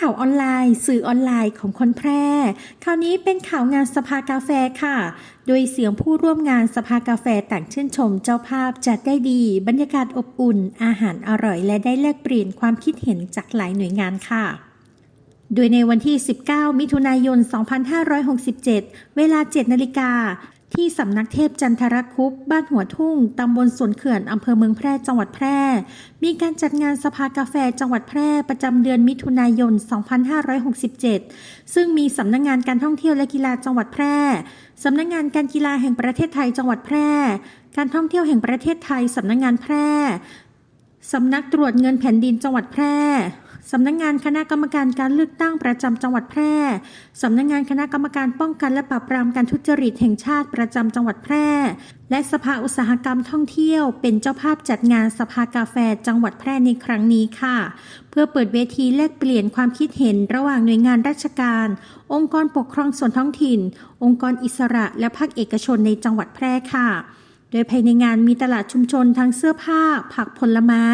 ข่าวออนไลน์ สื่อออนไลน์ของคนแพร่ คราวนี้เป็นข่าวงานสภากาแฟค่ะ โดยเสียงผู้ร่วมงานสภากาแฟต่างชื่นชมเจ้าภาพจัดได้ดี บรรยากาศอบอุ่น อาหารอร่อยและได้แลกเปลี่ยนความคิดเห็นจากหลายหน่วยงานค่ะโดยในวันที่ 19 มิถุนายน 2567 เวลา 7 นาฬิกา ที่สำนักเทพจันทรคุปบ้านหัวทุ่ง ตำบลสวนเขื่อน อำเภอเมืองแพร่ จังหวัดแพร่ มีการจัดงานสภากาแฟจังหวัดแพร่ ประจำเดือนมิถุนายน 2567 ซึ่งมีสำนักงานการท่องเที่ยวและกีฬาจังหวัดแพร่ สำนักงานการกีฬาแห่งประเทศไทยจังหวัดแพร่ การท่องเที่ยวแห่งประเทศไทยสำนักงานแพร่ สำนักตรวจเงินแผ่นดินจังหวัดแพร่ สำนักงานคณะกรรมการการเลือกตั้งประจำจังหวัดแพร่ สำนักงานคณะกรรมการป้องกันและปราบปรามการทุจริตแห่งชาติประจำจังหวัดแพร่ และสภาอุตสาหกรรมท่องเที่ยว เป็นเจ้าภาพจัดงานสภากาแฟจังหวัดแพร่ในครั้งนี้ค่ะ เพื่อเปิดเวทีแลกเปลี่ยนความคิดเห็นระหว่างหน่วยงานราชการ องค์กรปกครองส่วนท้องถิ่น องค์กรอิสระและภาคเอกชนในจังหวัดแพร่ค่ะ โดยภายในงานมีตลาดชุมชนทั้งเสื้อผ้า ผักผลไม้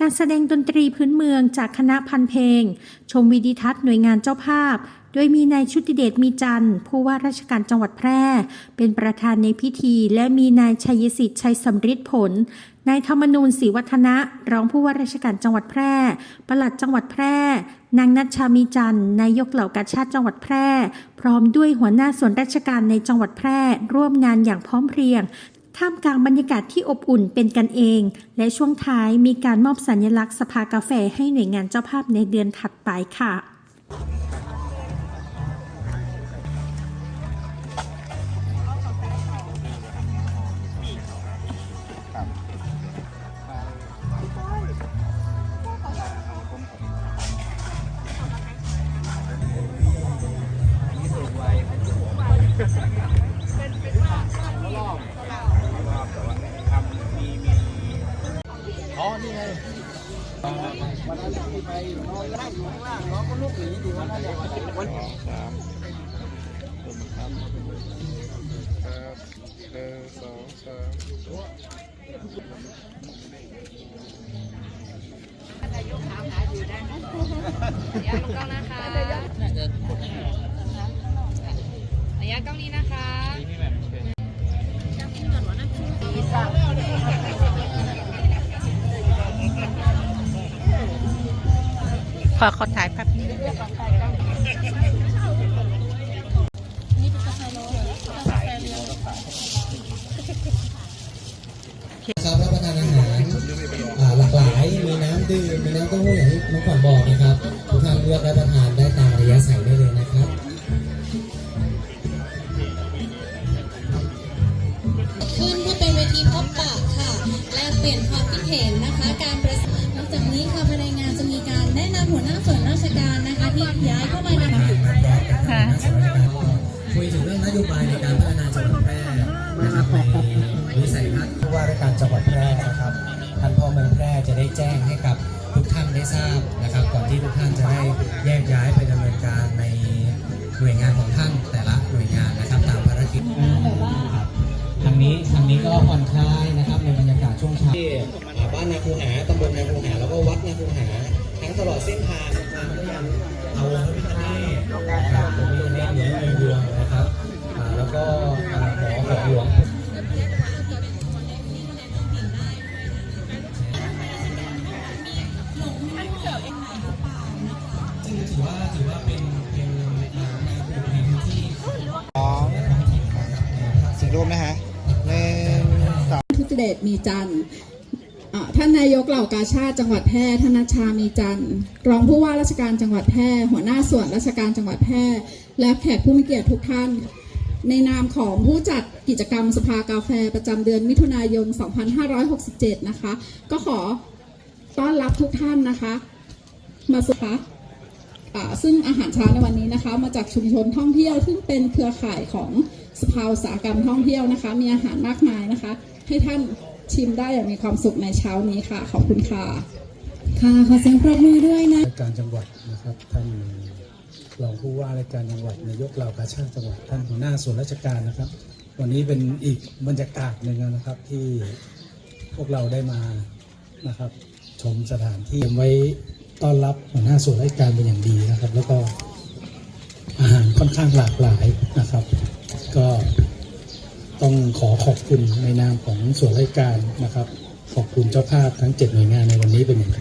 การแสดงดนตรีพื้นเมืองจากคณะพันเพลง ชมวิดีทัศน์หน่วยงานเจ้าภาพ โดยมีนายชุติเดชมีจันทร์ผู้ว่าราชการจังหวัดแพร่ เป็นประธานในพิธี และมีนายชัยสิทธิ์ชัยสำริดผลนายธรรมนูญศรีวัฒนะ รองผู้ว่าราชการจังหวัดแพร่ ปลัดจังหวัดแพร่ นางนัชชามีจันทร์นายกเหล่ากาชาติจังหวัดแพร่ พร้อมด้วยหัวหน้าส่วนราชการในจังหวัดแพร่ ร่วมงานอย่างพร้อมเพรียง ท่ามกลางบรรยากาศที่อบอุ่นเป็นกันเอง และช่วงท้ายมีการมอบสัญลักษณ์สภากาแฟให้หน่วยงานเจ้าภาพในเดือนถัดไปค่ะ ล่างน้องก็ลุกหนีอยู่วันนั้นเนี่ยวันสามครับหนึ่งสองสามเดี๋ยวลงกล้องนะคะระยะกล้องนี้นะคะ ขอขอถ่ายแป๊บนึงครับรับประทานอาหารอ่าหลากหลายมีน้ำดื่มมีน้ำเต้าหู้อย่างที่น้องขวัญบอกนะครับทุกท่านเลือกรับประทานได้ตามระยะใส่ได้เลยนะครับขึ้นเพื่อเป็นเวทีพบปะค่ะ แลกเปลี่ยนความคิดเห็นนะคะ การประสานนอกจากนี้ค่ะ ย้ายเข้ามาในค่ะคุยถึงเรื่องนโยบายในการพัฒนาจังหวัดแพร่นะครับในวิสัยทัศน์ผู้ว่าราชการจังหวัดแพร่นะครับท่านพ่อเมืองแพร่จะได้แจ้งให้กับทุกท่านได้ทราบนะครับ ก่อนที่ทุกท่านจะได้แยกย้ายไปดำเนินการในหน่วยงานของท่านแต่ละหน่วยงานนะครับตามภารกิจครับทางนี้ทางนี้ก็ผ่อนคลายนะครับในบรรยากาศช่วงเช้าที่บ้านนาคูหาตำบลนาคูหาแล้วก็วัดนาคูหาทั้งตลอดเส้นทาง เอาพระพิฆเนศนะครับพระพิฆเนศเหนือเมืองดวงนะครับอ่าแล้วก็อ่าหมอหกหลวงซึ่งถือว่าถือว่าเป็นเป็นอ่าในพื้นที่สองสี่รูปนะฮะหนึ่งสอง ทุติเดชมีจันทร์ ท่านนายกเหล่ากาชาติจังหวัดแพร่ท่านชามีจันทร์รองผู้ว่าราชการจังหวัดแพร่หัวหน้าส่วนราชการจังหวัดแพร่และแขกผู้มีเกียรติทุกท่าน ในนามของผู้จัดกิจกรรมสภากาแฟประจำเดือนมิถุนายน 2567 นะคะ ก็ขอต้อนรับทุกท่านนะคะ มาสุคะอ่าซึ่งอาหารเช้าในวันนี้นะคะ มาจากชุมชนท่องเที่ยวซึ่งเป็นเครือข่ายของสภาอุตสาหกรรมท่องเที่ยวนะคะ มีอาหารมากมายนะคะ ให้ท่าน ชิมได้อย่างมีความสุขในเช้านี้ค่ะ ขอบคุณค่ะ ค่ะ ขอเสียงปรบมือด้วยนะราชการจังหวัดนะครับท่านรองผู้ว่าราชการจังหวัดนายกเหล่ากาชาติจังหวัดท่านหัวหน้าส่วนราชการนะครับ วันนี้เป็นอีกบรรยากาศหนึ่งนะครับที่พวกเราได้มานะครับ ชมสถานที่ไว้ต้อนรับหัวหน้าส่วนราชการเป็นอย่างดีนะครับ แล้วก็อาหารค่อนข้างหลากหลายนะครับ ก็ ต้องขอขอบคุณในนามของส่วนราชการนะครับ ขอบคุณเจ้าภาพทั้งเจ็ดหน่วยงานในวันนี้เป็นอย่าง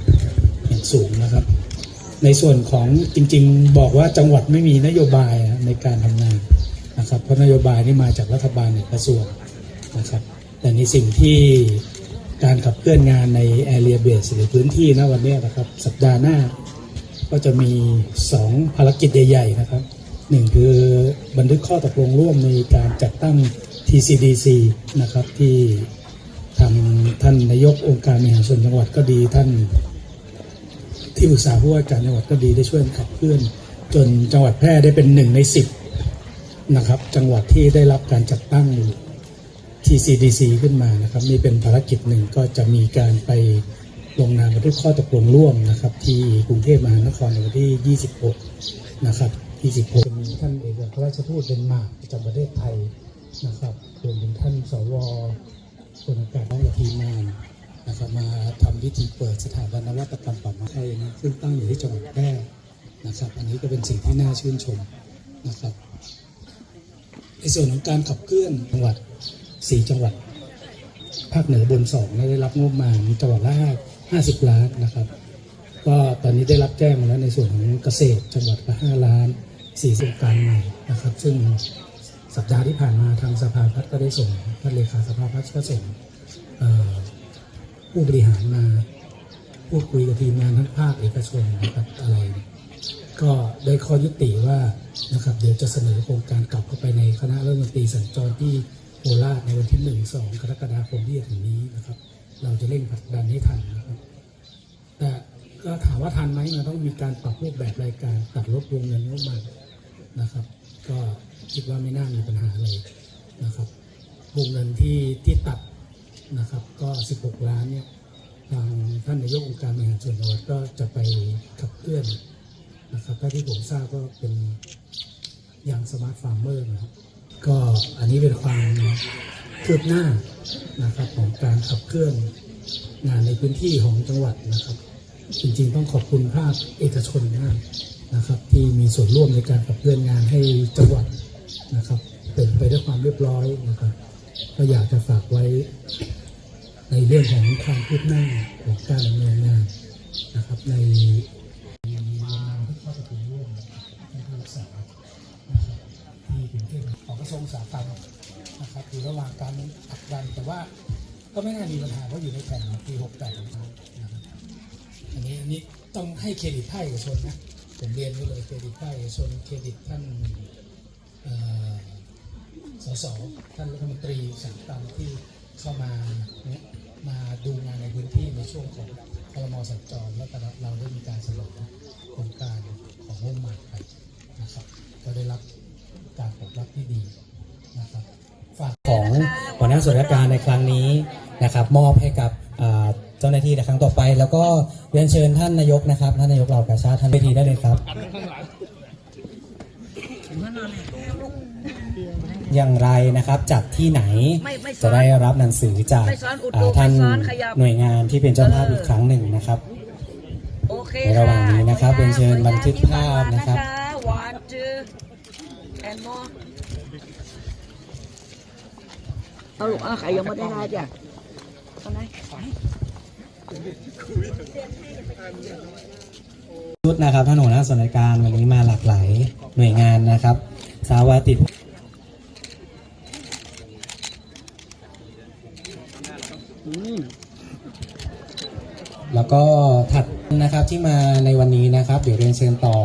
างสูงนะครับ ในส่วนของจริงๆ บอกว่าจังหวัดไม่มีนโยบายในการทำงานนะครับ เพราะนโยบายนี่มาจากรัฐบาลในกระทรวงนะครับ แต่ในสิ่งที่การขับเคลื่อนงานใน area base หรือพื้นที่นะวันนี้นะครับ สัปดาห์หน้าก็จะมี 2 ภารกิจใหญ่ ๆ นะครับหนึ่งคือบันทึกข้อตกลงร่วมในการจัดตั้ง TCDC นะครับที่ทางท่านนายกองค์การบริหารส่วนจังหวัดก็ดีท่าน ที่ปรึกษาผู้ว่าการจังหวัดก็ดีได้ช่วยขับเคลื่อน จนจังหวัดแพร่ได้เป็นหนึ่งในสิบนะครับ จังหวัดที่ได้รับการจัดตั้ง TCDC ขึ้นมานะครับนี่เป็นภารกิจหนึ่งก็จะมีการไปลงนามบันทึกข้อตกลงร่วมนะครับ ที่กรุงเทพมหานครในวันที่ 26 นะครับ 26 ท่านเอกอัครราชทูตเดนมาร์กประจำประเทศไทยนะครับ ท่านสวคนอากาศน้องกับทีมงานนะครับมาทำพิธีเปิดสถาบันนวัตกรรมป่าไม้นะซึ่งตั้งอยู่ที่จังหวัดแพร่นะครับ อันนี้ก็เป็นสิ่งที่น่าชื่นชมนะครับในส่วนของการขับเคลื่อนจังหวัดสี่จังหวัด ภาคเหนือบนสองได้รับงบมาจังหวัดละห้าสิบล้านนะครับ ก็ตอนนี้ได้รับแจ้งมาแล้วในส่วนของเกษตรจังหวัดละห้าล้านสี่โครงการใหม่นะครับ ซึ่ง สัปดาห์ที่ผ่านมาทางสภาพัฒน์ก็ได้ส่งท่านเลขาสภาพัฒน์ก็ส่งผู้บริหารมาพูดคุยกับทีมงานทั้งภาคเอกชนนะครับอะไร ก็ได้ข้อยุติว่านะครับเดี๋ยวจะเสนอโครงการกลับเข้าไปในคณะรัฐมนตรีสัญจรที่โคราชในวันที่หนึ่งสองกรกฎาคมที่จะถึงนี้นะครับ เราจะเร่งผลักดันให้ทันนะครับแต่ก็ถามว่าทันไหมมันต้องมีการปรับรูปแบบรายการตัดลดวงเงินงบประมาณนะครับ ก็คิดว่าไม่น่ามีปัญหาเลยนะครับวงเงินที่ที่ตัดนะครับก็ 16 ล้านเนี่ยทางท่านนายกองค์การบริหารส่วนจังหวัดก็จะไปขับเคลื่อนนะครับถ้าที่ผมทราบก็เป็นอย่างสมาร์ทฟาร์มเมอร์นะครับก็อันนี้เป็นความคืบหน้านะครับของการขับเคลื่อนงานในพื้นที่ของจังหวัดนะครับ จริงๆต้องขอบคุณภาคเอกชนมาก นะครับที่มีส่วนร่วมในการขับเคลื่อนงานให้จังหวัดนะครับเป็นไปด้วยความเรียบร้อยนะครับก็อยากจะฝากไว้ในเรื่องของความคืบหน้าของการดำเนินงานนะครับในมีลงนามที่ข้อตกลงร่วมในการศึกษานะครับที่กรุงเทพของกระทรวงอุตสาหกรรมนะครับอยู่ระหว่างการผลักดันแต่ว่าก็ไม่น่ามีปัญหาเพราะอยู่ในแผนของปี 68ของเขานะครับอันนี้อันนี้ต้องให้เครดิตภาคเอกชนนะ ผมเรียนไว้เลยเครดิตภาคเอกชนเครดิตท่านสสท่านรัฐมนตรีสาหกรรมที่เข้ามาเนี่ยมาดูงานในพื้นที่ในช่วงของพลมสัญจรแล้วก็เราได้มีการเสนอโครงการของร่วมมาไปนะครับก็ได้รับการตอบรับที่ดีนะครับฝากของหัวหน้าส่วนราชการในครั้งนี้นะครับ มอบให้กับ เจ้าหน้าที่ในครั้งต่อไป แล้วก็เรียนเชิญท่านนายกนะครับ ท่านนายกเหล่ากาชาติท่านเวทีได้เลยครับอย่างไรนะครับจัดที่ไหนไม่ไม่สอนจะได้รับหนังสือจากไม่สอนอุดอ่ารูท่านไม่สอนขยับหน่วยงานที่เป็นเจ้าภาพอีกครั้งหนึ่งนะครับโอเคในระหว่างนี้นะครับเรียนเชิญบันทึกภาพนะครับ one two and more เอาลูกเอาใครยังไม่ได้ได้จ้ะเอาไหน ชุดนะครับท่านหัวหน้าส่วนราชการวันนี้มาหลากหลายหน่วยงานนะครับ สาวาติดแล้วก็ถัดนะครับที่มาในวันนี้นะครับ เดี๋ยวเรียนเชิญต่อ